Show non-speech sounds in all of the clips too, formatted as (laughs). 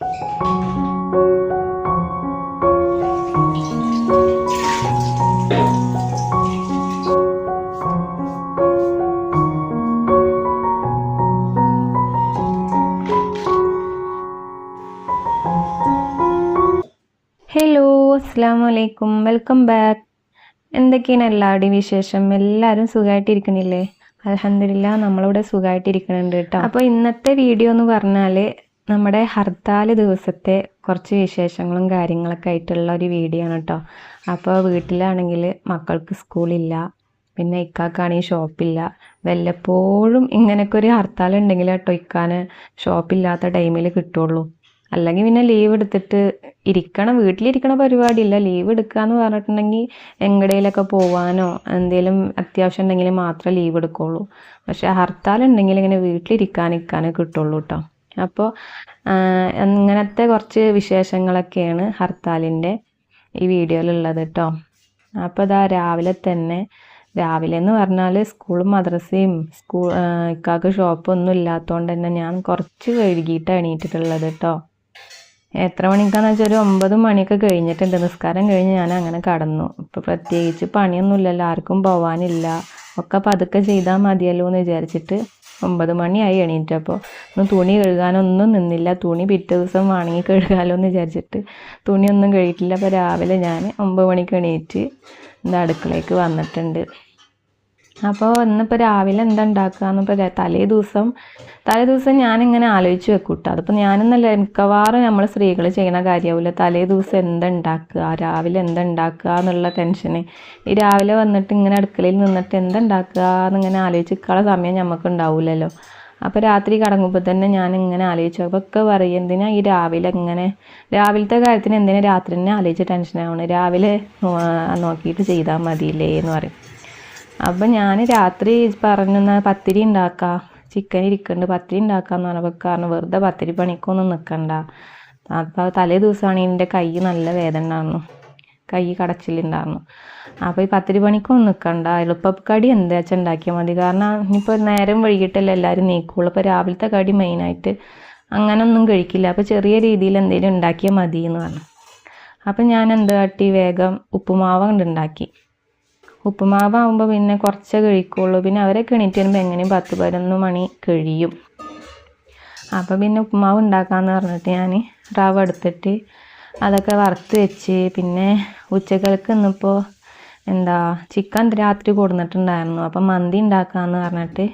Hello അസ്സാം വലൈക്കും welcome back എന്തൊക്കെയാണ് എല്ലാവരുടെയും വിശേഷം? എല്ലാവരും സുഖമായിട്ടിരിക്കണില്ലേ? അലഹമില്ല നമ്മളിവിടെ സുഖമായിട്ടിരിക്കണുണ്ട് കേട്ടോ. അപ്പോൾ ഇന്നത്തെ വീഡിയോ എന്ന് പറഞ്ഞാൽ നമ്മുടെ ഹർത്താൽ ദിവസത്തെ കുറച്ച് വിശേഷങ്ങളും കാര്യങ്ങളൊക്കെ ആയിട്ടുള്ള ഒരു വീഡിയോ ആണ് കേട്ടോ അപ്പോൾ വീട്ടിലാണെങ്കിൽ മക്കൾക്ക് സ്കൂളില്ല പിന്നെ ഇക്കാക്കാണെങ്കിൽ ഷോപ്പില്ല വല്ലപ്പോഴും ഇങ്ങനെയൊക്കെ ഒരു ഹർത്താൽ ഉണ്ടെങ്കിൽ കേട്ടോ ഇക്കാന് ഷോപ്പില്ലാത്ത ടൈമിൽ കിട്ടുള്ളൂ. അല്ലെങ്കിൽ പിന്നെ ലീവ് എടുത്തിട്ട് ഇരിക്കണം വീട്ടിലിരിക്കണ പരിപാടിയില്ല. ലീവ് എടുക്കുക എന്ന് പറഞ്ഞിട്ടുണ്ടെങ്കിൽ എങ്ങടേലൊക്കെ പോവാനോ എന്തെങ്കിലും അത്യാവശ്യം ഉണ്ടെങ്കിൽ മാത്രമേ ലീവ് എടുക്കുള്ളൂ. പക്ഷേ ഹർത്താൽ ഉണ്ടെങ്കിൽ ഇങ്ങനെ വീട്ടിലിരിക്കാൻ ഇരിക്കാനേ കിട്ടുള്ളൂ കേട്ടോ അപ്പോൾ അങ്ങനത്തെ കുറച്ച് വിശേഷങ്ങളൊക്കെയാണ് ഹർത്താലിന്റെ ഈ വീഡിയോയിലുള്ളത് കേട്ടോ അപ്പോൾ ഇതാ രാവിലെ തന്നെ രാവിലെ എന്ന് പറഞ്ഞാൽ സ്കൂളും മദ്രസയും സ്കൂൾ ഇക്കാക്ക് ഷോപ്പൊന്നും ഇല്ലാത്തതുകൊണ്ട് തന്നെ ഞാൻ കുറച്ച് കഴുകിയിട്ട് എണീറ്റിട്ടുള്ളത് കേട്ടോ എത്ര മണിക്കാന്ന് വെച്ചാൽ ഒരു ഒമ്പത് മണിയൊക്കെ കഴിഞ്ഞിട്ടുണ്ട്. നിസ്കാരം കഴിഞ്ഞ് ഞാൻ അങ്ങനെ കടന്നു. ഇപ്പം പ്രത്യേകിച്ച് പണിയൊന്നുമില്ലല്ലോ ആർക്കും പോവാനില്ല. ഒക്കെ പതുക്കെ ചെയ്താൽ മതിയല്ലോ എന്ന് വിചാരിച്ചിട്ട് ഒമ്പത് മണിയായി എണീറ്റപ്പോൾ ഒന്ന് തുണി കഴുകാനൊന്നും നിന്നില്ല. തുണി പിറ്റേ ദിവസം വാങ്ങി കഴുകാലോ എന്ന് വിചാരിച്ചിട്ട്. തുണിയൊന്നും കഴുകിയിട്ടില്ല. അപ്പോൾ രാവിലെ ഞാൻ ഒമ്പത് മണിക്ക് എണീറ്റ് എന്താ അടുക്കളയ്ക്ക് വന്നിട്ടുണ്ട്. അപ്പോൾ ഇന്നിപ്പോൾ രാവിലെ എന്താ ഉണ്ടാക്കുകയെന്ന് എന്നിപ്പോൾ തലേ ദിവസം തലേ ദിവസം ഞാനിങ്ങനെ ആലോചിച്ച് വെക്കൂട്ടോ. അതിപ്പോൾ ഞാനെന്നല്ല മിക്കവാറും നമ്മൾ സ്ത്രീകൾ ചെയ്യുന്ന കാര്യമാവില്ല തലേ ദിവസം എന്താ ഉണ്ടാക്കുക രാവിലെ എന്താ ഉണ്ടാക്കുക എന്നുള്ള ടെൻഷന് ഈ രാവിലെ വന്നിട്ട് ഇങ്ങനെ അടുക്കളയിൽ നിന്നിട്ട് എന്താ ഉണ്ടാക്കുക എന്നിങ്ങനെ ആലോചിച്ച് നിൽക്കാനുള്ള സമയം നമുക്ക് ഉണ്ടാവില്ലല്ലോ അപ്പോൾ രാത്രി കടങ്ങുമ്പോൾ തന്നെ ഞാൻ ഇങ്ങനെ ആലോചിച്ചു അപ്പോൾ ഒക്കെ പറയും എന്തിനാ ഈ രാവിലെ ഇങ്ങനെ? രാവിലത്തെ കാര്യത്തിന് എന്തിനാ രാത്രി തന്നെ ആലോചിച്ച് ടെൻഷൻ ആവണം? രാവിലെ നോക്കിയിട്ട് ചെയ്താൽ മതിയില്ലേ എന്ന് പറയും. അപ്പം ഞാൻ രാത്രി പറഞ്ഞ പത്തിരി ഉണ്ടാക്കാം ചിക്കൻ ഇരിക്കുന്നുണ്ട് പത്തിരി ഉണ്ടാക്കാമെന്ന് പറഞ്ഞപ്പോൾ കാരണം വെറുതെ പത്തിരി പണിക്കൊന്നും നിൽക്കണ്ട അപ്പോൾ തലേ ദിവസമാണ് എന്റെ കൈ നല്ല വേദന ഉണ്ടായിരുന്നു കൈ കടച്ചിലുണ്ടായിരുന്നു അപ്പോൾ ഈ പത്തിരി പണിക്കൊന്നും നിൽക്കണ്ട എളുപ്പക്കടി എന്താ വെച്ചാൽ ഉണ്ടാക്കിയാൽ മതി. കാരണം ഇനിയിപ്പോൾ നേരം വൈകിട്ടല്ലേ എല്ലാവരും നീക്കുള്ളൂ. അപ്പോൾ രാവിലത്തെ കടി മെയിനായിട്ട് അങ്ങനൊന്നും കഴിക്കില്ല. അപ്പോൾ ചെറിയ രീതിയിൽ എന്തെങ്കിലും ഉണ്ടാക്കിയാൽ മതി എന്ന് പറഞ്ഞു. അപ്പം ഞാൻ എന്ത് കാട്ടി? വേഗം ഉപ്പുമാവ് കൊണ്ട് ഉണ്ടാക്കി ഉപ്പുമാവാകുമ്പോൾ പിന്നെ കുറച്ചേ കഴിക്കുള്ളൂ. പിന്നെ അവരെ എണീറ്റ് വരുമ്പോൾ എങ്ങനെയും പത്ത് പതിനൊന്ന് മണി കഴിയും. അപ്പോൾ പിന്നെ ഉപ്പുമാവ് ഉണ്ടാക്കാമെന്ന് പറഞ്ഞിട്ട് ഞാൻ റവ എടുത്തിട്ട് അതൊക്കെ വറുത്ത് വെച്ച് പിന്നെ ഉച്ചകൾക്ക് ഇന്നിപ്പോൾ എന്താ ചിക്കൻ രാത്രി കൊടുന്നിട്ടുണ്ടായിരുന്നു. അപ്പം മന്തി ഉണ്ടാക്കാമെന്ന് പറഞ്ഞിട്ട്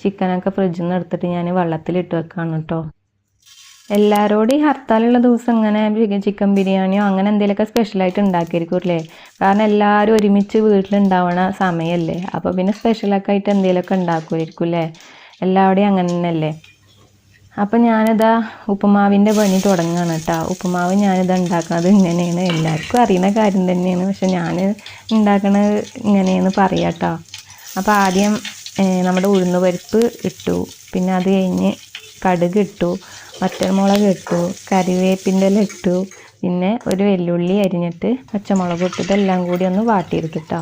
ചിക്കനൊക്കെ ഫ്രിഡ്ജിൽ നിന്ന് എടുത്തിട്ട് ഞാൻ വെള്ളത്തിലിട്ട് വെക്കാണ് കേട്ടോ എല്ലാവരോടും ഈ ഹർത്താലുള്ള ദിവസം ഇങ്ങനെ ചിക്കൻ ബിരിയാണിയോ അങ്ങനെ എന്തെങ്കിലുമൊക്കെ സ്പെഷ്യലായിട്ട് ഉണ്ടാക്കിയിരിക്കും അല്ലേ? കാരണം എല്ലാവരും ഒരുമിച്ച് വീട്ടിലുണ്ടാവണ സമയമല്ലേ അപ്പോൾ പിന്നെ സ്പെഷ്യലൊക്കെ ആയിട്ട് എന്തെങ്കിലുമൊക്കെ ഉണ്ടാക്കുമായിരിക്കും അല്ലേ? എല്ലാവരുടെയും അങ്ങനെ തന്നെയല്ലേ? അപ്പം ഞാനിതാ ഉപ്പുമാവിന്റെ പണി തുടങ്ങുകയാണ് കേട്ടോ. ഉപ്പുമാവ് ഞാനിത് ഉണ്ടാക്കുന്നത് ഇങ്ങനെയാണ്. എല്ലാവർക്കും അറിയുന്ന കാര്യം തന്നെയാണ്. പക്ഷെ ഞാൻ ഉണ്ടാക്കണത് ഇങ്ങനെയെന്ന് പറയാം കേട്ടോ. അപ്പോൾ ആദ്യം നമ്മുടെ ഉഴുന്ന് പരിപ്പ് ഇട്ടു. പിന്നെ അത് കഴിഞ്ഞ് കടുക് ഇട്ടു വറ്റൽമുളക് ഇട്ടു കറിവേപ്പിന്റെ ഇല ഇട്ടു പിന്നെ ഒരു വെല്ലുള്ളി അരിഞ്ഞിട്ട് പച്ചമുളക് ഇട്ടിട്ട് എല്ലാം കൂടി ഒന്ന് വാട്ടിയെടുത്തിട്ടോ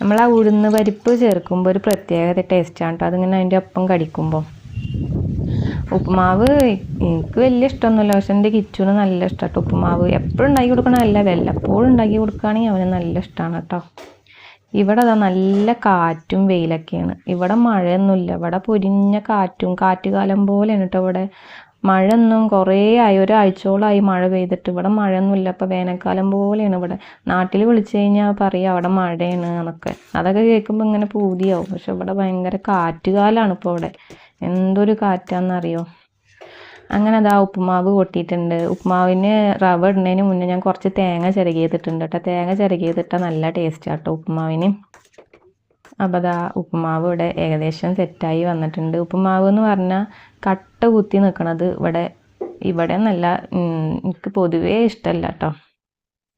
നമ്മൾ ആ ഉഴുന്ന് പരിപ്പ് ചേർക്കുമ്പോൾ ഒരു പ്രത്യേകത ടേസ്റ്റാണ് കേട്ടോ അതിങ്ങനെ അതിന്റെ ഒപ്പം കടിക്കുമ്പോൾ. ഉപ്പുമാവ് എനിക്ക് വലിയ ഇഷ്ടമൊന്നുമില്ല. പക്ഷെ എന്റെ കിച്ചുവിന് നല്ല ഇഷ്ടമാണ് ഉപ്പുമാവ്. എപ്പോഴും ഉണ്ടാക്കി കൊടുക്കണമല്ല വല്ലപ്പോഴും ഉണ്ടാക്കി കൊടുക്കുകയാണെങ്കിൽ അവന് നല്ല ഇഷ്ടമാണ് കേട്ടോ ഇവിടെ അതാ നല്ല കാറ്റും വെയിലൊക്കെയാണ്. ഇവിടെ മഴയൊന്നുമില്ല. ഇവിടെ പൊരിഞ്ഞ കാറ്റും കാറ്റുകാലം പോലെയാണ് കേട്ടോ ഇവിടെ. മഴയൊന്നും കുറേ ആയി. ഒരാഴ്ചയോളമായി മഴ പെയ്തിട്ട്. ഇവിടെ മഴയൊന്നുമില്ല. അപ്പോൾ വേനൽക്കാലം പോലെയാണ് ഇവിടെ. നാട്ടിൽ വിളിച്ചു കഴിഞ്ഞാൽ പറയാം അവിടെ മഴയാണ് എന്നൊക്കെ. അതൊക്കെ കേൾക്കുമ്പോൾ ഇങ്ങനെ പൂതിയാവും. പക്ഷെ ഇവിടെ ഭയങ്കര കാറ്റുകാലാണ് ഇപ്പോൾ ഇവിടെ. എന്തൊരു കാറ്റാണെന്നറിയോ അങ്ങനെ അതാ ഉപ്പുമാവ് കൊട്ടിയിട്ടുണ്ട്. ഉപ്പുമാവിന് റവ ഇടുന്നതിന് മുന്നേ ഞാൻ കുറച്ച് തേങ്ങ ചിരകിയതിട്ടുണ്ട് കേട്ടോ. തേങ്ങ ചിരകിയതിട്ടാൽ നല്ല ടേസ്റ്റ് കേട്ടോ ഉപ്പുമാവിന്. അപ്പോൾ അതാ ഉപ്പുമാവ് ഇവിടെ ഏകദേശം സെറ്റായി വന്നിട്ടുണ്ട്. ഉപ്പുമാവ് എന്ന് പറഞ്ഞാൽ കട്ട കുത്തി നിൽക്കണത് ഇവിടെ ഇവിടെ നല്ല എനിക്ക് പൊതുവേ ഇഷ്ടമല്ല കേട്ടോ.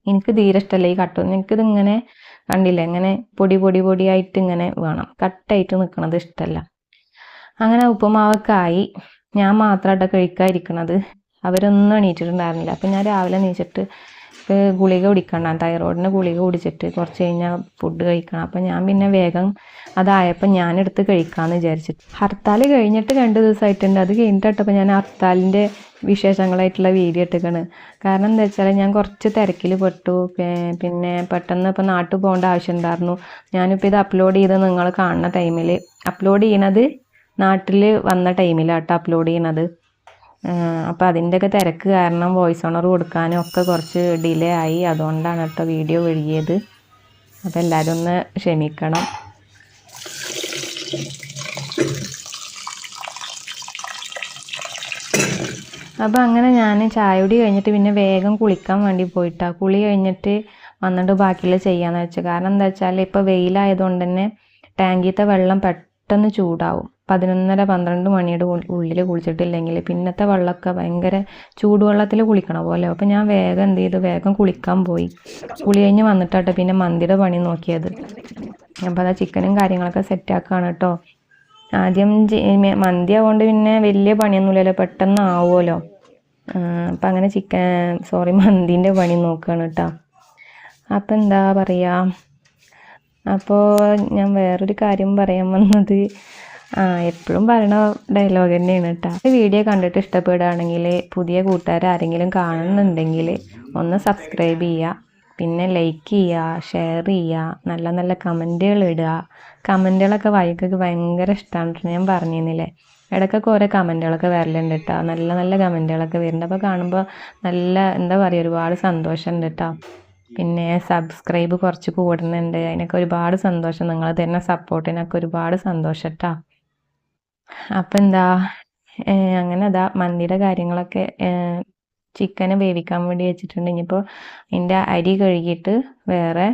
എനിക്ക് തീരെ ഇഷ്ടമല്ല ഈ കട്ട എനിക്കിത് ഇങ്ങനെ കണ്ടില്ല ഇങ്ങനെ പൊടി പൊടി പൊടിയായിട്ട് ഇങ്ങനെ വേണം. കട്ടായിട്ട് നിൽക്കണത് ഇഷ്ടമല്ല അങ്ങനെ ഉപ്പുമാവൊക്കെ ആയി. ഞാൻ മാത്രമായിട്ട് കഴിക്കാതിരിക്കണത്. അവരൊന്നും എണീറ്റിട്ടുണ്ടായിരുന്നില്ല. അപ്പം ഞാൻ രാവിലെ എണീച്ചിട്ട് ഗുളിക കുടിക്കണം തൈറോയിഡിന് ഗുളിക കുടിച്ചിട്ട് കുറച്ച് കഴിഞ്ഞാൽ ഫുഡ് കഴിക്കണം. അപ്പം ഞാൻ പിന്നെ വേഗം അതായപ്പോൾ ഞാനെടുത്ത് കഴിക്കാമെന്ന് വിചാരിച്ചിട്ട് ഹർത്താൽ കഴിഞ്ഞിട്ട് രണ്ട് ദിവസമായിട്ടുണ്ട് അത് കഴിഞ്ഞിട്ടപ്പോൾ ഞാൻ ഹർത്താലിന്റെ വിശേഷങ്ങളായിട്ടുള്ള വീഡിയോ ഇട്ടിക്കണ്. കാരണം എന്താ വെച്ചാൽ ഞാൻ കുറച്ച് തിരക്കിൽ പെട്ടു. പിന്നെ പെട്ടെന്ന് ഇപ്പോൾ നാട്ടിൽ പോകേണ്ട ആവശ്യം ഉണ്ടായിരുന്നു. ഞാനിപ്പോൾ ഇത് അപ്ലോഡ് ചെയ്ത് നിങ്ങൾ കാണുന്ന ടൈമിൽ അപ്ലോഡ് ചെയ്യണത് നാട്ടിൽ വന്ന ടൈമിലാട്ടോ അപ്ലോഡ് ചെയ്യണത്. അപ്പോൾ അതിന്റെയൊക്കെ തിരക്ക് കാരണം വോയിസ് ഓണർ കൊടുക്കാനും ഒക്കെ കുറച്ച് ഡിലേ ആയി. അതുകൊണ്ടാണ് കേട്ടോ വീഡിയോ വഴുകിയത് അപ്പോൾ എല്ലാവരും ഒന്ന് ക്ഷമിക്കണം. അപ്പോൾ അങ്ങനെ ഞാൻ ചായ കഴിഞ്ഞിട്ട് പിന്നെ വേഗം കുളിക്കാൻ വേണ്ടി പോയിട്ടാണ് കുളി കഴിഞ്ഞിട്ട് വന്നിട്ട് ബാക്കിയുള്ള ചെയ്യാമെന്ന് വെച്ചു. കാരണം എന്താ വെച്ചാൽ ഇപ്പോൾ വെയിലായതുകൊണ്ട് തന്നെ ടാങ്കിത്തെ വെള്ളം പെട്ടെന്ന് ചൂടാവും. പതിനൊന്നര പന്ത്രണ്ട് മണിയുടെ ഉള്ളിൽ കുളിച്ചിട്ടില്ലെങ്കിൽ പിന്നത്തെ വെള്ളമൊക്കെ ഭയങ്കര ചൂടുവെള്ളത്തിൽ കുളിക്കണം പോലെ. അപ്പോൾ ഞാൻ വേഗം എന്ത് ചെയ്തു വേഗം കുളിക്കാൻ പോയി. കുളി കഴിഞ്ഞ് വന്നിട്ടാട്ടെ പിന്നെ മന്തിയുടെ പണി നോക്കിയത്. അപ്പോൾ അതാ ചിക്കനും കാര്യങ്ങളൊക്കെ സെറ്റാക്കുകയാണ് കേട്ടോ ആദ്യം മന്തി ആവുകൊണ്ട് പിന്നെ വലിയ പണിയൊന്നുമില്ലല്ലോ പെട്ടെന്ന് ആവുമല്ലോ അപ്പം അങ്ങനെ ചിക്കൻ സോറി മന്തിന്റെ പണി നോക്കുകയാണ് കേട്ടോ അപ്പം എന്താ പറയുക അപ്പോൾ ഞാൻ വേറൊരു കാര്യം പറയാൻ വന്നത്. എപ്പോഴും പറയണ ഡയലോഗ് തന്നെയാണ് കേട്ടോ ഈ വീഡിയോ കണ്ടിട്ട് ഇഷ്ടപ്പെടുകയാണെങ്കിൽ പുതിയ കൂട്ടുകാർ ആരെങ്കിലും കാണുന്നുണ്ടെങ്കിൽ ഒന്ന് സബ്സ്ക്രൈബ് ചെയ്യുക. പിന്നെ ലൈക്ക് ചെയ്യുക ഷെയർ ചെയ്യുക നല്ല നല്ല കമന്റുകൾ ഇടുക. കമന്റുകളൊക്കെ വായിക്കൊക്കെ ഭയങ്കര ഇഷ്ടമാണ് ഞാൻ പറഞ്ഞിരുന്നില്ലേ? ഇടയ്ക്കൊക്കെ ഓരോ കമന്റുകളൊക്കെ വരലുണ്ട് കേട്ടോ നല്ല നല്ല കമന്റുകളൊക്കെ വരുന്നുണ്ട്. അപ്പോൾ കാണുമ്പോൾ നല്ല എന്താ പറയുക ഒരുപാട് സന്തോഷമുണ്ട് കേട്ടോ പിന്നെ സബ്സ്ക്രൈബ് കുറച്ച് കൂടുന്നുണ്ട്. അതിനൊക്കെ ഒരുപാട് സന്തോഷം. നിങ്ങൾ തരുന്ന സപ്പോർട്ടിനൊക്കെ ഒരുപാട് സന്തോഷം കേട്ടോ അപ്പം എന്താ അങ്ങനെ അതാ മന്തിയുടെ കാര്യങ്ങളൊക്കെ ചിക്കന് വേവിക്കാൻ വേണ്ടി വെച്ചിട്ടുണ്ട്. ഇനിയിപ്പോൾ അതിന്റെ അരി കഴുകിയിട്ട് വേറെ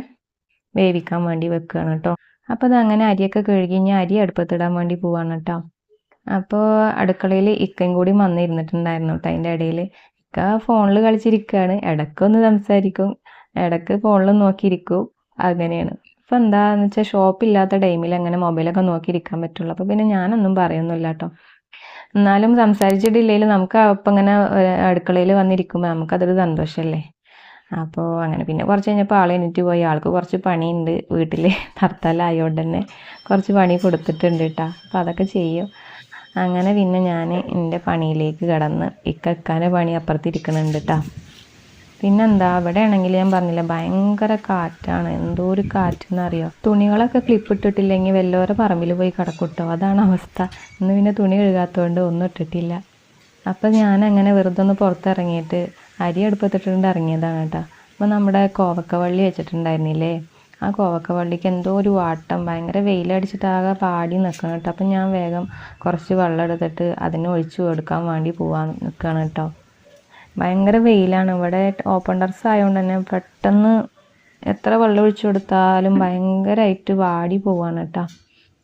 വേവിക്കാൻ വേണ്ടി വെക്കുകയാണ് കേട്ടോ അപ്പോൾ അത് അങ്ങനെ അരിയൊക്കെ കഴുകി ഞാൻ അരി അടുപ്പത്തിടാൻ വേണ്ടി പോവാണ് കേട്ടോ അപ്പോൾ അടുക്കളയിൽ ഇക്കയും കൂടി വന്നിരുന്നിട്ടുണ്ടായിരുന്നു കേട്ടോ അതിന്റെ ഇടയിൽ ഇക്ക ഫോണിൽ കളിച്ചിരിക്കുകയാണ് ഇടയ്ക്കൊന്ന് സംസാരിക്കും. ഇടയ്ക്ക് ഫോണിൽ നോക്കിയിരിക്കും. അങ്ങനെയാണ്. ഇപ്പം എന്താന്ന് വെച്ചാൽ ഷോപ്പില്ലാത്ത ടൈമിൽ അങ്ങനെ മൊബൈലൊക്കെ നോക്കിയിരിക്കാൻ പറ്റുള്ളൂ. അപ്പോൾ പിന്നെ ഞാനൊന്നും പറയുന്നില്ല കേട്ടോ എന്നാലും സംസാരിച്ചിട്ടില്ലെങ്കിൽ നമുക്ക് അപ്പം ഇങ്ങനെ അടുക്കളയിൽ വന്നിരിക്കുമ്പോൾ നമുക്കതൊരു സന്തോഷമല്ലേ അപ്പോൾ അങ്ങനെ പിന്നെ കുറച്ച് കഴിഞ്ഞപ്പോൾ ആൾ എണീറ്റ് പോയി. ആൾക്ക് കുറച്ച് പണിയുണ്ട് വീട്ടിൽ ഭർത്താലായതുകൊണ്ട് (laughs) തന്നെ കുറച്ച് പണി കൊടുത്തിട്ടുണ്ട് കേട്ടോ അപ്പോൾ അതൊക്കെ ചെയ്യും. അങ്ങനെ പിന്നെ ഞാൻ എന്റെ പണിയിലേക്ക് കടന്ന് ഇക്കക്കാന്റെ പണി അപ്പുറത്തിരിക്കുന്നുണ്ട് കേട്ടോ പിന്നെന്താ? അവിടെ ആണെങ്കിൽ ഞാൻ പറഞ്ഞില്ല ഭയങ്കര കാറ്റാണ്. എന്തോ ഒരു കാറ്റെന്നറിയോ? തുണികളൊക്കെ ക്ലിപ്പ് ഇട്ടിട്ടില്ലെങ്കിൽ വല്ലവരെ പറമ്പിൽ പോയി കിടക്കൂട്ടോ. അതാണ് അവസ്ഥ. ഇന്ന് പിന്നെ തുണി കഴുകാത്തതുകൊണ്ട് ഒന്നും ഇട്ടിട്ടില്ല. അപ്പം ഞാൻ അങ്ങനെ വെറുതെ ഒന്ന് പുറത്തിറങ്ങിയിട്ട് അരി അടുപ്പത്തിട്ടുണ്ട് ഇറങ്ങിയതാണ് കേട്ടോ. അപ്പോൾ നമ്മുടെ കോവക്കവള്ളി വെച്ചിട്ടുണ്ടായിരുന്നില്ലേ? ആ കോവക്കവള്ളിക്ക് എന്തോ ഒരു വാട്ടം. ഭയങ്കര വെയിലടിച്ചിട്ടാകെ പാടി നിൽക്കണം കേട്ടോ. അപ്പം ഞാൻ വേഗം കുറച്ച് വെള്ളം എടുത്തിട്ട് അതിനെ ഒഴിച്ചു കൊടുക്കാൻ വേണ്ടി പോവാൻ നിൽക്കുകയാണ് കേട്ടോ. ഭയങ്കര വെയിലാണ്. ഇവിടെ ഓപ്പൺ ടെറസ് ആയതുകൊണ്ട് തന്നെ പെട്ടെന്ന് എത്ര വെള്ളം ഒഴിച്ചു കൊടുത്താലും ഭയങ്കരമായിട്ട് വാടി പോവാണ് കേട്ടോ.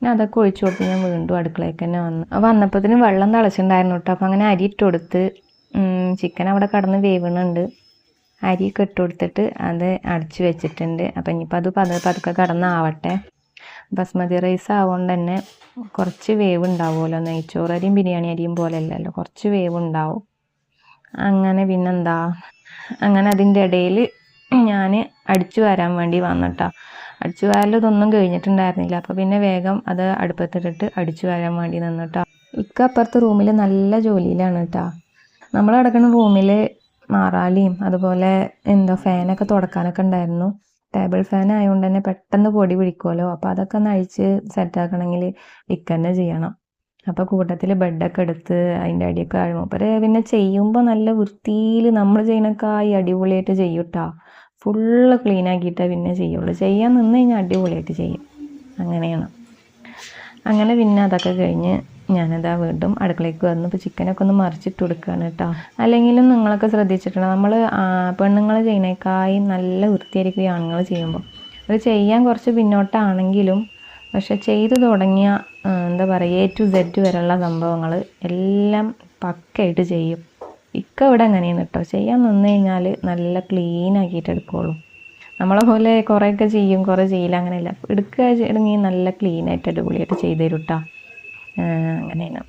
പിന്നെ അതൊക്കെ ഒഴിച്ചു കൊടുത്ത് ഞാൻ വീണ്ടും അടുക്കളയ്ക്ക് തന്നെ വന്നു. വന്നപ്പോഴത്തേനും വെള്ളം തിളച്ചിട്ടുണ്ടായിരുന്നു കേട്ടോ. അപ്പം അങ്ങനെ അരി ഇട്ട് കൊടുത്ത് ചിക്കൻ അവിടെ കടന്ന് വേവണുണ്ട്. അരിയൊക്കെ ഇട്ട് കൊടുത്തിട്ട് അത് അടച്ച് വെച്ചിട്ടുണ്ട്. അപ്പം ഇനിയിപ്പോൾ അത് പത് പതുക്കെ കടന്നാവട്ടെ. ബസ്മതി റൈസ് ആവുകൊണ്ട് തന്നെ കുറച്ച് വേവ് ഉണ്ടാവുമല്ലോ നെയ്ച്ചോറ് ബിരിയാണി അരിയും പോലെ അല്ലല്ലോ. കുറച്ച് വേവ് ഉണ്ടാവും അങ്ങനെ പിന്നെന്താ? അങ്ങനെ അതിന്റെ ഇടയിൽ ഞാൻ അടിച്ചു വരാൻ വേണ്ടി വന്നിട്ടാ. അടിച്ചു വാരലതൊന്നും കഴിഞ്ഞിട്ടുണ്ടായിരുന്നില്ല. അപ്പോൾ പിന്നെ വേഗം അത് അടുപ്പത്തിട്ടിട്ട് അടിച്ചു വരാൻ വേണ്ടി നിന്നിട്ടാ. ഇക്ക അപ്പുറത്തെ റൂമിൽ നല്ല ജോലിയിലാണ് കേട്ടോ നമ്മൾ കിടക്കുന്ന റൂമിൽ മാറാലിയും അതുപോലെ എന്താ ഫാനൊക്കെ തുടക്കാനൊക്കെ ഉണ്ടായിരുന്നു. ടേബിൾ ഫാൻ ആയതുകൊണ്ട് തന്നെ പെട്ടെന്ന് പൊടി പിടിക്കുമല്ലോ അപ്പോൾ അതൊക്കെ ഒന്ന് അഴിച്ച് സെറ്റാക്കണമെങ്കിൽ ഇക്ക തന്നെ ചെയ്യണം. അപ്പോൾ കൂട്ടത്തിൽ ബെഡൊക്കെ എടുത്ത് അതിന്റെ അടിയൊക്കെ അഴിമ മൂപ്പര് പിന്നെ ചെയ്യുമ്പോൾ നല്ല വൃത്തിയിൽ നമ്മൾ ചെയ്യണക്കായി അടിപൊളിയായിട്ട് ചെയ്യൂട്ടാ. ഫുള്ള് ക്ലീൻ ആക്കിയിട്ടേ പിന്നെ ചെയ്യുള്ളൂ. ചെയ്യാൻ നിന്ന് കഴിഞ്ഞാൽ അടിപൊളിയായിട്ട് ചെയ്യും. അങ്ങനെയാണ്. അങ്ങനെ പിന്നെ അതൊക്കെ കഴിഞ്ഞ് ഞാനതാ വീണ്ടും അടുക്കളയ്ക്ക് വന്നു ഇപ്പോൾ ചിക്കനൊക്കെ ഒന്ന് മറിച്ചിട്ട് കൊടുക്കുകയാണ് കേട്ടോ. അല്ലെങ്കിലും നിങ്ങളൊക്കെ ശ്രദ്ധിച്ചിട്ടുണ്ട്? നമ്മൾ പെണ്ണുങ്ങൾ ചെയ്യുന്നേക്കായി നല്ല വൃത്തിയായിരിക്കും ആണുങ്ങൾ ചെയ്യുമ്പോൾ അത് ചെയ്യാൻ കുറച്ച് പിന്നോട്ടാണെങ്കിലും പക്ഷെ ചെയ്തു തുടങ്ങിയ എന്താ പറയുക എ ടു സെഡ് വരെയുള്ള സംഭവങ്ങൾ എല്ലാം പക്കയായിട്ട് ചെയ്യും. ഇക്ക ഇവിടെ അങ്ങനെയാണ് കേട്ടോ ചെയ്യാൻ നിന്ന് കഴിഞ്ഞാൽ നല്ല ക്ലീൻ ആക്കിയിട്ട് എടുക്കുള്ളൂ. നമ്മളെ പോലെ കുറേയൊക്കെ ചെയ്യും കുറേ ചെയ്യില്ല അങ്ങനെയല്ല. എടുക്കുക ചെയ്യണമെങ്കിൽ നല്ല ക്ലീനായിട്ട് അടിപൊളിയായിട്ട് ചെയ്ത് തരും കേട്ടോ അങ്ങനെയാണ്.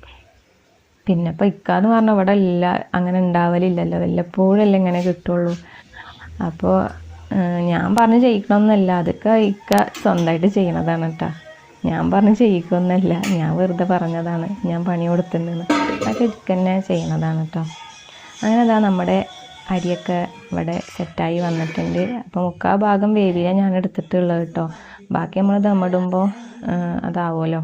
പിന്നെ ഇപ്പോൾ ഇക്കാന്ന് പറഞ്ഞാൽ ഇവിടെ ഇല്ല അങ്ങനെ ഉണ്ടാവലില്ലല്ലോ. വല്ലപ്പോഴല്ലേ ഇങ്ങനെ കിട്ടുള്ളൂ. അപ്പോൾ ഞാൻ പറഞ്ഞ് ചെയ്യിക്കണമെന്നല്ല അതൊക്കെ ഇക്ക സ്വന്തമായിട്ട് ചെയ്യണതാണ് കേട്ടോ ഞാൻ പറഞ്ഞ് ചെയ്യിക്കൊന്നല്ല ഞാൻ വെറുതെ പറഞ്ഞതാണ്. ഞാൻ പണി കൊടുത്തിട്ടുണ്ടെന്ന് അതൊക്കെ ഇക്ക തന്നെ ചെയ്യണതാണ് കേട്ടോ അങ്ങനെ അതാ നമ്മുടെ അരിയൊക്കെ ഇവിടെ സെറ്റായി വന്നിട്ടുണ്ട്. അപ്പോൾ മുക്കാ ഭാഗം വേവിയാണ് ഞാൻ എടുത്തിട്ടുള്ളത് കേട്ടോ ബാക്കി നമ്മൾ ദമ്മിടുമ്പോൾ അതാവുമല്ലോ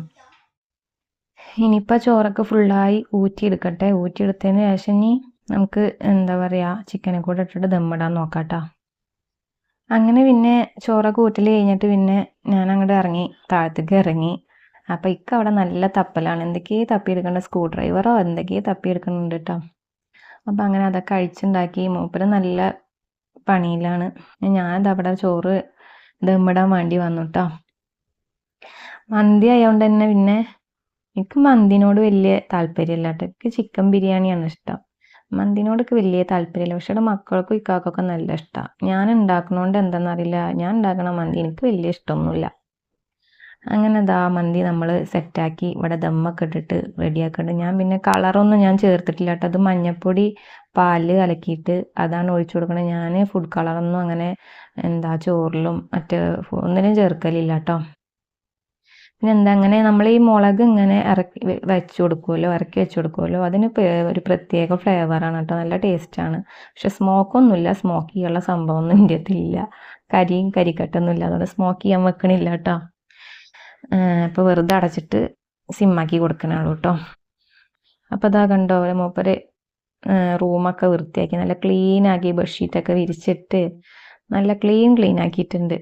ഇനിയിപ്പോൾ ചോറൊക്കെ ഫുള്ളായി ഊറ്റിയെടുക്കട്ടെ. ഊറ്റിയെടുത്തതിന് ശേഷം ഇനി നമുക്ക് എന്താ പറയുക ചിക്കനെ കൂടെ ഇട്ടിട്ട് ദമ്മിടാൻ നോക്കാട്ടോ. അങ്ങനെ പിന്നെ ചോറൊക്കെ ഊറ്റൽ കഴിഞ്ഞിട്ട് പിന്നെ ഞാൻ അങ്ങോട്ട് ഇറങ്ങി താഴത്തേക്ക് ഇറങ്ങി. അപ്പം ഇക്ക അവിടെ നല്ല തപ്പലാണ്. എന്തൊക്കെയേ തപ്പിയെടുക്കേണ്ട സ്ക്രൂ ഡ്രൈവറോ എന്തൊക്കെയേ തപ്പിയെടുക്കുന്നുണ്ട് കേട്ടോ അപ്പം അങ്ങനെ അതൊക്കെ അഴിച്ചുണ്ടാക്കി. മൂപ്പര് നല്ല പണിയിലാണ്. ഞാനത് അവിടെ ചോറ് ദമ്മിടാൻ വേണ്ടി വന്നു കേട്ടോ മന്തി ആയതുകൊണ്ട് തന്നെ പിന്നെ എനിക്ക് മന്തിനോട് വലിയ താല്പര്യമില്ല കേട്ടോ എനിക്ക് ചിക്കൻ ബിരിയാണിയാണ് ഇഷ്ടം. മന്തിനോടൊക്കെ വലിയ താല്പര്യമില്ല. പക്ഷെ ഇവിടെ മക്കൾക്കും ഇക്കാക്കൊക്കെ നല്ല ഇഷ്ടമാണ് ഞാൻ ഉണ്ടാക്കണോണ്ട് എന്താണെന്നറിയില്ല ഞാൻ ഉണ്ടാക്കണ മന്തി എനിക്ക് വലിയ ഇഷ്ടമൊന്നുമില്ല. അങ്ങനെ ദാ മന്തി നമ്മൾ സെറ്റാക്കി ഇവിടെ ദമ്മൊക്കെ ഇട്ടിട്ട് റെഡിയാക്കിയിട്ട് ഞാൻ പിന്നെ കളറൊന്നും ഞാൻ ചേർത്തിട്ടില്ല കേട്ടോ. അത് മഞ്ഞപ്പൊടി പാലിൽ കലക്കിയിട്ട് അതാണ് ഒഴിച്ചു കൊടുക്കണത് ഞാൻ ഫുഡ് കളറൊന്നും അങ്ങനെ എന്താ ചോറിലും മറ്റ് ഒന്നിനും ചേർക്കലില്ല കേട്ടോ. പിന്നെ എന്താ അങ്ങനെ നമ്മൾ ഈ മുളക് ഇങ്ങനെ ഇറക്കി വെച്ച് കൊടുക്കുമല്ലോ ഇറക്കി വെച്ച് കൊടുക്കുമല്ലോ അതിന് ഒരു പ്രത്യേക ഫ്ലേവറാണ് കേട്ടോ. നല്ല ടേസ്റ്റാണ് പക്ഷെ സ്മോക്കൊന്നുമില്ല സ്മോക്ക് ചെയ്യാനുള്ള സംഭവമൊന്നും (laughs) അടുത്തില്ല കരിയും കരിക്കട്ടൊന്നും ഇല്ല. അതുകൊണ്ട് സ്മോക്ക് ചെയ്യാൻ വെക്കണില്ല കേട്ടോ. അപ്പോൾ വെറുതെ അടച്ചിട്ട് സിമ്മാക്കി കൊടുക്കണുള്ളൂ കേട്ടോ. അപ്പോൾ അതാ കണ്ടോ മൂപ്പര് റൂമൊക്കെ വൃത്തിയാക്കി നല്ല ക്ലീൻ ആക്കി ബെഡ്ഷീറ്റൊക്കെ വിരിച്ചിട്ട് നല്ല ക്ലീൻ ക്ലീൻ ആക്കിയിട്ടുണ്ട്.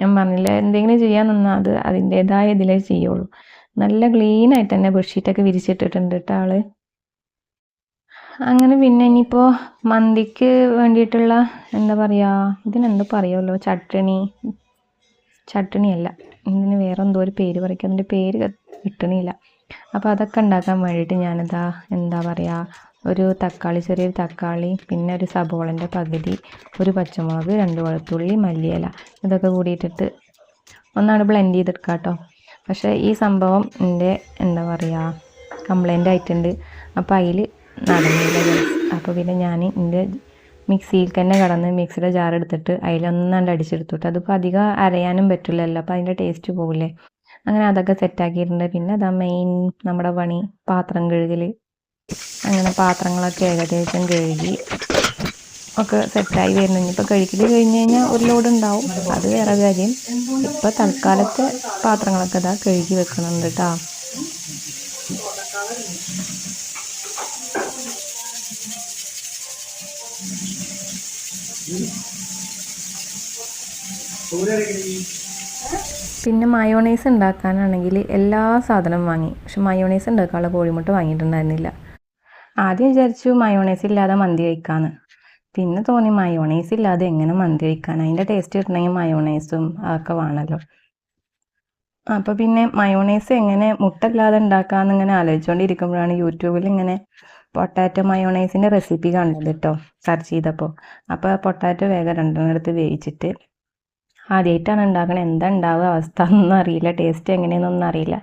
ഞാൻ പറഞ്ഞില്ല എന്തെങ്കിലും ചെയ്യാൻ നിന്നാൽ അത് അതിന്റെതായ ഇതിലേ ചെയ്യുള്ളൂ. നല്ല ക്ലീൻ ആയിട്ട് തന്നെ ബെഡ്ഷീറ്റൊക്കെ വിരിച്ചിട്ടിട്ടുണ്ട് കേട്ടോ ആൾ. അങ്ങനെ പിന്നെ ഇനിയിപ്പോൾ മന്തിക്ക് വേണ്ടിയിട്ടുള്ള എന്താ പറയുക ഇതിനെന്താ പറയുമല്ലോ ചട്ടണി. ചട്ടണിയല്ല ഇതിന് വേറെ എന്തോ ഒരു പേര് പറയും അതിന്റെ പേര് കിട്ടണില്ല. അപ്പോൾ അതൊക്കെ ഉണ്ടാക്കാൻ വേണ്ടിയിട്ട് ഞാനിതാ എന്താ പറയുക ഒരു തക്കാളി ചെറിയൊരു തക്കാളി പിന്നെ ഒരു സബോളന്റെ പകുതി ഒരു പച്ചമുളക് രണ്ട് വെളുത്തുള്ളി മല്ലിയില ഇതൊക്കെ കൂടിയിട്ടിട്ട് ഒന്നാണ് ബ്ലെൻഡ് ചെയ്തെടുക്കുക കേട്ടോ പക്ഷേ ഈ സംഭവം എന്റെ എന്താ പറയുക കംപ്ലൈന്റ് ആയിട്ടുണ്ട്. അപ്പോൾ അതിൽ നടന്നില്ല അപ്പോൾ പിന്നെ ഞാൻ എന്റെ മിക്സിയിൽ തന്നെ കടന്ന് മിക്സിയുടെ ജാർ എടുത്തിട്ട് അതിലൊന്നാണ്ട് അടിച്ചെടുത്തിട്ട്. അതിപ്പോൾ അധികം അരയാനും പറ്റില്ലല്ലോ. അപ്പോൾ അതിന്റെ ടേസ്റ്റ് പോകില്ലേ അങ്ങനെ അതൊക്കെ സെറ്റാക്കിയിട്ടുണ്ട് പിന്നെ അതാ മെയിൻ നമ്മുടെ പണി പാത്രം കഴുകൽ അങ്ങനെ പാത്രങ്ങളൊക്കെ ഏകദേശം കഴുകി ഒക്കെ സെറ്റായി വരുന്നു. ഇനിയിപ്പോൾ കഴുകി കഴിഞ്ഞ് കഴിഞ്ഞാൽ ഒരു ലോഡ് ഉണ്ടാവും. അത് വേറെ കാര്യം. ഇപ്പോൾ തൽക്കാലത്തെ പാത്രങ്ങളൊക്കെ ഇതാ കഴുകി വെക്കുന്നുണ്ട് കേട്ടോ പിന്നെ മയോണൈസ് ഉണ്ടാക്കാനാണെങ്കിൽ എല്ലാ സാധനവും വാങ്ങി. പക്ഷെ മയോണൈസ് ഉണ്ടാക്കാനുള്ള കോഴിമുട്ട വാങ്ങിയിട്ടുണ്ടായിരുന്നില്ല. ആദ്യം വിചാരിച്ചു മയോണൈസ് ഇല്ലാതെ മന്തി കഴിക്കാന്ന്. പിന്നെ തോന്നി മയോണൈസ് ഇല്ലാതെ എങ്ങനെ മന്തി കഴിക്കാൻ? അതിന്റെ ടേസ്റ്റ് കിട്ടണമെങ്കിൽ മയോണൈസും അതൊക്കെ വേണമല്ലോ അപ്പോൾ പിന്നെ മയോണൈസ് എങ്ങനെ മുട്ട ഇല്ലാതെ ഉണ്ടാക്കാമെന്ന് ഇങ്ങനെ ആലോചിച്ചുകൊണ്ടിരിക്കുമ്പോഴാണ് യൂട്യൂബിൽ ഇങ്ങനെ പൊട്ടാറ്റോ മയോണൈസിന്റെ റെസിപ്പി കണ്ടത് കേട്ടോ സെർച്ച് ചെയ്തപ്പോൾ അപ്പോൾ പൊട്ടാറ്റോ വേഗം രണ്ടെണ്ണം എടുത്ത് വേവിച്ചിട്ട് ആദ്യമായിട്ടാണ് ഉണ്ടാക്കണത് എന്താ ഉണ്ടാവുക അവസ്ഥ ഒന്നും അറിയില്ല. ടേസ്റ്റ് എങ്ങനെയെന്നൊന്നും അറിയില്ല.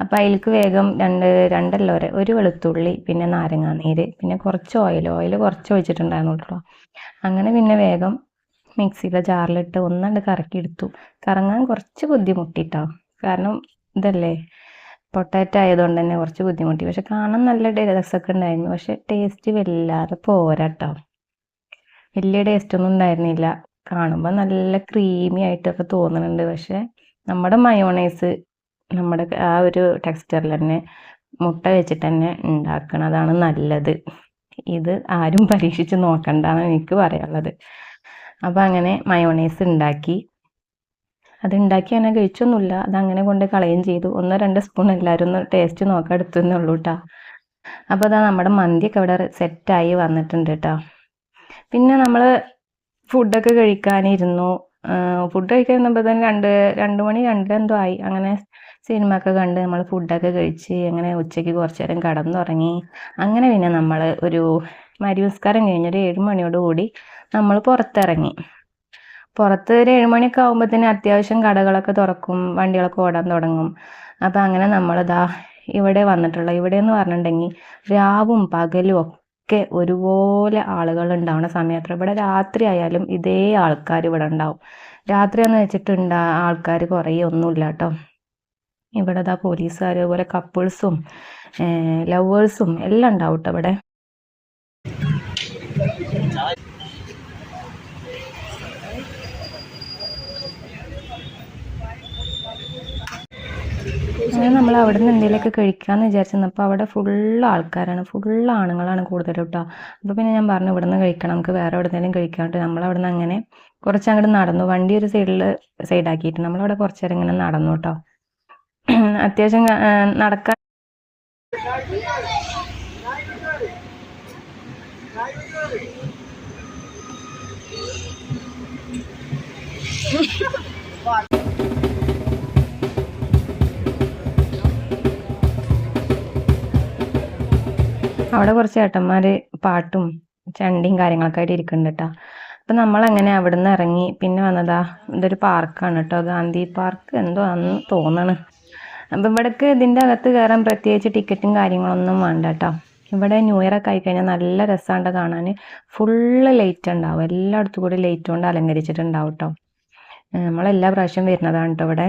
അപ്പോൾ അതിലേക്ക് വേഗം രണ്ട് രണ്ടല്ല ഒരു ഒരു വെളുത്തുള്ളി പിന്നെ നാരങ്ങാ നീര് പിന്നെ കുറച്ച് ഓയിൽ ഓയിൽ കുറച്ച് ഒഴിച്ചിട്ടുണ്ടായിരുന്നു കേട്ടോ. അങ്ങനെ പിന്നെ വേഗം മിക്സിയിലെ ജാറിലിട്ട് ഒന്നണ്ട് കറക്കി എടുത്തു കറങ്ങാൻ കുറച്ച് ബുദ്ധിമുട്ടിട്ടോ. കാരണം ഇതല്ലേ പൊട്ടാറ്റോ ആയതുകൊണ്ട് തന്നെ കുറച്ച് ബുദ്ധിമുട്ടി. പക്ഷെ കാണാൻ നല്ല രസമൊക്കെ ഉണ്ടായിരുന്നു. പക്ഷെ ടേസ്റ്റ് വല്ലാതെ പോരാട്ടോ വലിയ ടേസ്റ്റ് ഒന്നും ഉണ്ടായിരുന്നില്ല. കാണുമ്പോൾ നല്ല ക്രീമി ആയിട്ടൊക്കെ തോന്നുന്നുണ്ട്. പക്ഷെ നമ്മുടെ മയോണൈസ് നമ്മുടെ ആ ഒരു ടെക്സ്ചറിൽ തന്നെ മുട്ട വെച്ചിട്ട് തന്നെ ഉണ്ടാക്കണതാണ് നല്ലത്. ഇത് ആരും (laughs) പരീക്ഷിച്ച് നോക്കണ്ടാണ് എനിക്ക് പറയാനുള്ളത്. അപ്പം അങ്ങനെ മയോണൈസ് ഉണ്ടാക്കി അത് ഉണ്ടാക്കി അങ്ങനെ കഴിച്ചൊന്നുമില്ല. അത് അങ്ങനെ കൊണ്ട് കളയും ചെയ്തു. ഒന്നോ രണ്ട് സ്പൂൺ എല്ലാവരും ഒന്ന് ടേസ്റ്റ് നോക്കാൻ എടുത്തുന്നേ ഉള്ളൂ കേട്ടോ അപ്പോൾ അതാ നമ്മുടെ മന്തിയൊക്കെ ഇവിടെ സെറ്റായി വന്നിട്ടുണ്ട് കേട്ടോ പിന്നെ നമ്മൾ ഫുഡൊക്കെ കഴിക്കാനിരുന്നു. ഫുഡ് കഴിക്കാൻ ഇരുന്നപ്പോൾ തന്നെ രണ്ട് രണ്ട് മണി രണ്ടര എന്തോ ആയി. അങ്ങനെ സിനിമ ഒക്കെ കണ്ട് നമ്മൾ ഫുഡൊക്കെ കഴിച്ച് അങ്ങനെ ഉച്ചയ്ക്ക് കുറച്ച് നേരം കടന്നുറങ്ങി. അങ്ങനെ പിന്നെ നമ്മൾ ഒരു മരിവസ്കാരം കഴിഞ്ഞൊരു ഏഴ് മണിയോട് കൂടി നമ്മൾ പുറത്തിറങ്ങി. പുറത്ത് ഒരു ഏഴ് മണിയൊക്കെ ആകുമ്പോഴത്തേന് അത്യാവശ്യം കടകളൊക്കെ തുറക്കും വണ്ടികളൊക്കെ ഓടാൻ തുടങ്ങും. അപ്പം അങ്ങനെ നമ്മളിതാ ഇവിടെ വന്നിട്ടുള്ള ഇവിടെ എന്ന് പറഞ്ഞിട്ടുണ്ടെങ്കിൽ രാവും പകലും ഒക്കെ ഒരുപോലെ ആളുകൾ ഉണ്ടാവുന്ന സമയത്ത് ഇവിടെ രാത്രി ആയാലും ഇതേ ആൾക്കാർ ഇവിടെ ഉണ്ടാവും. രാത്രി എന്ന് വെച്ചിട്ടുണ്ടാ ആൾക്കാർ കുറേ ഒന്നുമില്ല കേട്ടോ. ഇവിടെ ഇതാ പോലീസുകാർ അതുപോലെ കപ്പിൾസും ലവേഴ്സും എല്ലാം ഉണ്ടാവും കേട്ടോ ഇവിടെ? നമ്മൾ അവിടെ നിന്ന് എന്തെങ്കിലുമൊക്കെ കഴിക്കാമെന്ന് വിചാരിച്ചിരുന്നപ്പോൾ അവിടെ ഫുള്ള് ആൾക്കാരാണ്. ഫുള്ള് ആണുങ്ങളാണ് കൂടുതൽ കേട്ടോ അപ്പോൾ പിന്നെ ഞാൻ പറഞ്ഞു ഇവിടെ നിന്ന് കഴിക്കണം. നമുക്ക് വേറെ എവിടെ നിന്നെങ്കിലും കഴിക്കാണ്ട് നമ്മളവിടെ നിന്ന് അങ്ങനെ കുറച്ച് അങ്ങോട്ട് നടന്നു. വണ്ടി ഒരു സൈഡിൽ സൈഡാക്കിയിട്ട് നമ്മളവിടെ കുറച്ചേരം ഇങ്ങനെ നടന്നു കേട്ടോ അത്യാവശ്യം നടക്കാൻ അവിടെ കുറച്ച് ഏട്ടന്മാർ പാട്ടും ചണ്ടിയും കാര്യങ്ങളൊക്കെ ആയിട്ട് ഇരിക്കുന്നുണ്ട് കേട്ടോ നമ്മൾ അങ്ങനെ അവിടെ നിന്ന് ഇറങ്ങി പിന്നെ വന്നതാ ഇതൊരു പാർക്കാണ് കേട്ടോ ഗാന്ധി പാർക്ക് എന്തോ ആണെന്ന് തോന്നണ്. അപ്പം ഇവിടേക്ക് ഇതിന്റെ അകത്ത് കയറാൻ പ്രത്യേകിച്ച് ടിക്കറ്റും കാര്യങ്ങളൊന്നും വേണ്ട കേട്ടോ ഇവിടെ ന്യൂ ഇയർ ഒക്കെ ആയിക്കഴിഞ്ഞാൽ നല്ല രസമുണ്ട് കാണാൻ ഫുള്ള് ലൈറ്റ് ഉണ്ടാവും. എല്ലായിടത്തും കൂടി ലൈറ്റ് കൊണ്ട് അലങ്കരിച്ചിട്ടുണ്ടാവും കേട്ടോ നമ്മളെല്ലാ പ്രാവശ്യം വരുന്നതാണ് കേട്ടോ ഇവിടെ.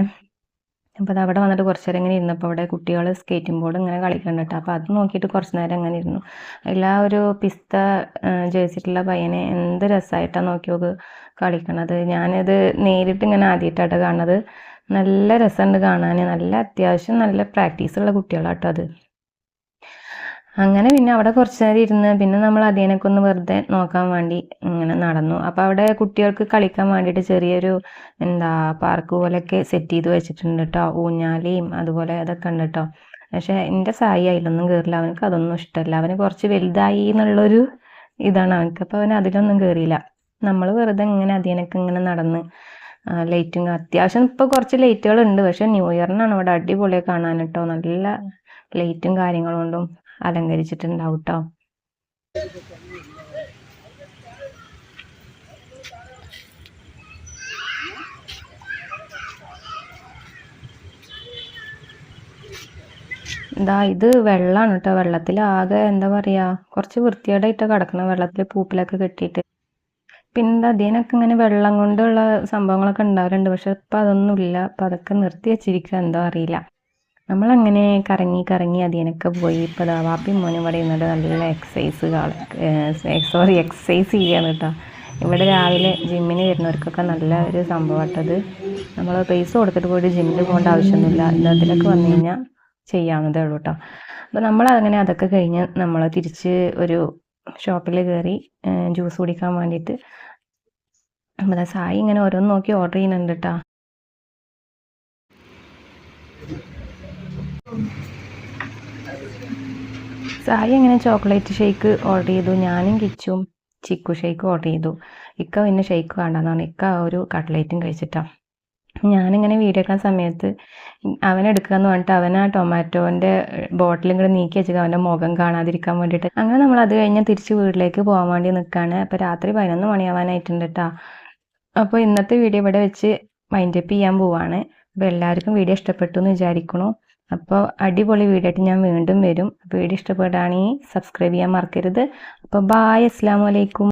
അപ്പോൾ അത് അവിടെ വന്നിട്ട് കുറച്ച് നേരം ഇങ്ങനെ ഇരുന്നപ്പോൾ അവിടെ കുട്ടികൾ സ്കേറ്റിംഗ് ബോർഡ് ഇങ്ങനെ കളിക്കുന്നുണ്ട് കേട്ടോ അപ്പോൾ അത് നോക്കിയിട്ട് കുറച്ച് നേരം അങ്ങനെ ഇരുന്നു. എല്ലാ ഒരു പിസ്ത ജേഴ്സിട്ടുള്ള പയ്യനെ എന്ത് രസമായിട്ടാണ് നോക്കി നോക്ക് കളിക്കണത്. ഞാനത് നേരിട്ട് ഇങ്ങനെ ആദ്യമായിട്ടാണ് കാണുന്നത്. നല്ല രസമുണ്ട് കാണാൻ നല്ല അത്യാവശ്യം നല്ല പ്രാക്ടീസുള്ള കുട്ടികളാട്ടോ അത്. അങ്ങനെ പിന്നെ അവിടെ കുറച്ച് നേരം ഇരുന്ന് പിന്നെ നമ്മൾ അതിനൊക്കെ ഒന്ന് വെറുതെ നോക്കാൻ വേണ്ടി ഇങ്ങനെ നടന്നു. അപ്പോൾ അവിടെ കുട്ടികൾക്ക് കളിക്കാൻ വേണ്ടിയിട്ട് ചെറിയൊരു എന്താ പാർക്ക് പോലെയൊക്കെ സെറ്റ് ചെയ്ത് വെച്ചിട്ടുണ്ട് കേട്ടോ ഊഞ്ഞാലിയും അതുപോലെ അതൊക്കെ ഉണ്ട് കേട്ടോ പക്ഷേ എന്റെ സായി അതിലൊന്നും കയറില്ല അവനക്ക് അതൊന്നും ഇഷ്ടമല്ല. അവന് കുറച്ച് വലുതായി എന്നുള്ളൊരു ഇതാണ് അവനക്ക്. അപ്പോൾ അവൻ അതിലൊന്നും കയറിയില്ല നമ്മൾ വെറുതെ ഇങ്ങനെ അതിനൊക്കെ ഇങ്ങനെ നടന്ന് ലൈറ്റും അത്യാവശ്യം ഇപ്പോൾ കുറച്ച് ലൈറ്റുകൾ ഉണ്ട് പക്ഷെ ന്യൂ ഇയറിനാണ് ഇവിടെ അടിപൊളി കാണാൻ കേട്ടോ നല്ല ലൈറ്റും കാര്യങ്ങളും കൊണ്ടും അലങ്കരിച്ചിട്ടുണ്ടാവും കേട്ടോ ഇതാ ഇത് വെള്ളമാണ് കേട്ടോ വെള്ളത്തിൽ ആകെ എന്താ പറയാ കുറച്ച് വൃത്തികേടായിട്ട് കിടക്കണം. വെള്ളത്തിൽ പൂപ്പിലൊക്കെ കെട്ടിയിട്ട്. പിന്നെ എന്താ അതിനൊക്കെ ഇങ്ങനെ വെള്ളം കൊണ്ടുള്ള സംഭവങ്ങളൊക്കെ ഉണ്ടാവാറുണ്ട് പക്ഷെ ഇപ്പം അതൊന്നുമില്ല. അപ്പം അതൊക്കെ നിർത്തി വെച്ചിരിക്കുക എന്തോ അറിയില്ല. നമ്മളങ്ങനെ കറങ്ങി കറങ്ങി അതിനൊക്കെ പോയി. ഇപ്പോൾ ദാ വാപ്പിയും മോനും ഇവിടെ ഇരുന്നിട്ട് നല്ല എക്സസൈസ് സോറി എക്സസൈസ് ചെയ്യാണ് കേട്ടോ ഇവിടെ രാവിലെ ജിമ്മിന് വരുന്നവർക്കൊക്കെ നല്ല ഒരു സംഭവമായിട്ടത് നമ്മൾ പൈസ കൊടുത്തിട്ട് പോയിട്ട് ജിമ്മിൽ പോകേണ്ട ആവശ്യമൊന്നുമില്ല. ഇത് അതിലൊക്കെ വന്നു കഴിഞ്ഞാൽ ചെയ്യാവുന്നതേ ഉള്ളൂ കേട്ടോ അപ്പോൾ നമ്മൾ അങ്ങനെ അതൊക്കെ കഴിഞ്ഞ് നമ്മൾ തിരിച്ച് ഒരു ഷോപ്പിൽ കയറി ജ്യൂസ് കുടിക്കാൻ വേണ്ടിയിട്ട് ദാ സായി ഇങ്ങനെ ഓരോന്ന് നോക്കി ഓർഡർ ചെയ്യുന്നുണ്ട് കേട്ടോ സായി അങ്ങനെ ചോക്ലേറ്റ് ഷേക്ക് ഓർഡർ ചെയ്തു ഞാനും കിച്ചും ചിക്കു ഷേക്ക് ഓർഡർ ചെയ്തു. ഇക്ക പിന്നെ ഷേക്ക് വേണ്ടെന്ന് പറഞ്ഞു ഇക്ക ഒരു കട്ട്ലേറ്റും കഴിച്ചിട്ടാണ് ഞാനിങ്ങനെ വീഡിയോ എടുക്കുന്ന സമയത്ത് അവനെടുക്കുക എന്ന് പറഞ്ഞിട്ട് അവൻ ആ ടൊമാറ്റോന്റെ ബോട്ടിലും കൂടെ നീക്കി വെച്ചിട്ട് അവന്റെ മുഖം കാണാതിരിക്കാൻ വേണ്ടിയിട്ട്. അങ്ങനെ നമ്മൾ അത് കഴിഞ്ഞ് തിരിച്ച് വീട്ടിലേക്ക് പോകാൻ വേണ്ടി നിൽക്കുകയാണ് അപ്പോൾ രാത്രി പതിനൊന്ന് മണിയാവാനായിട്ടുണ്ട് കേട്ടോ അപ്പോൾ ഇന്നത്തെ വീഡിയോ ഇവിടെ വെച്ച് മൈൻഡ് അപ്പ് ചെയ്യാൻ പോവാണ്. അപ്പോൾ എല്ലാവർക്കും വീഡിയോ ഇഷ്ടപ്പെട്ടു എന്ന് വിചാരിക്കണു അപ്പോൾ അടിപൊളി വീഡിയോ ആയിട്ട് ഞാൻ വീണ്ടും വരും. അപ്പോൾ വീഡിയോ ഇഷ്ടപ്പെടുകയാണെങ്കിൽ സബ്സ്ക്രൈബ് ചെയ്യാൻ മറക്കരുത്. അപ്പോൾ ബായ് അസ്സാം വലൈക്കും